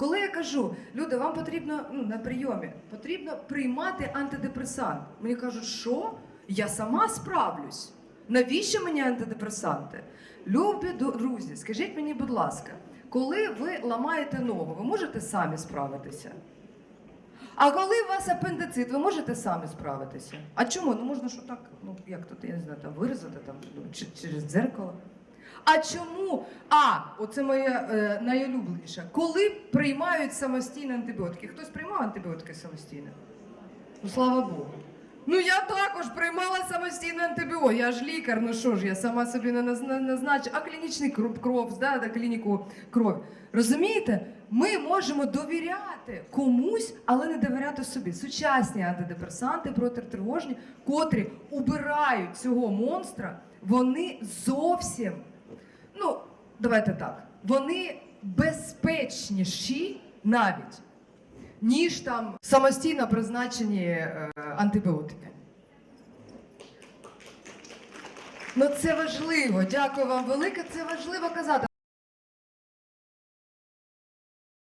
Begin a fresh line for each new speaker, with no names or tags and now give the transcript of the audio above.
Коли я кажу, люди, вам потрібно ну, на прийомі, потрібно приймати антидепресант. Мені кажуть, що? Я сама справлюсь. Навіщо мені антидепресанти? Любі друзі, скажіть мені, будь ласка, коли ви ламаєте ногу, ви можете самі справитися? А коли у вас апендицит, ви можете самі справитися? А чому? Ну можна що так, ну як тут, я не знаю, там вирізати там, ну, через дзеркало. А чому? А, оце моє е, найулюбленіше. Коли приймають самостійно антибіотики? Хтось приймав антибіотики самостійно? Ну, слава Богу. Ну я також приймала самостійно антибіотики. Я ж лікар, ну що ж, я сама собі не назначу, а клінічний кров, кров да, да, клініку крові. Розумієте? Ми можемо довіряти комусь, але не довіряти собі. Сучасні антидепресанти протитривожні, котрі убирають цього монстра, вони зовсім, давайте так, вони безпечніші навіть ніж там самостійно призначені е, антибіотики. Ну це важливо. Дякую вам велике. Це важливо казати.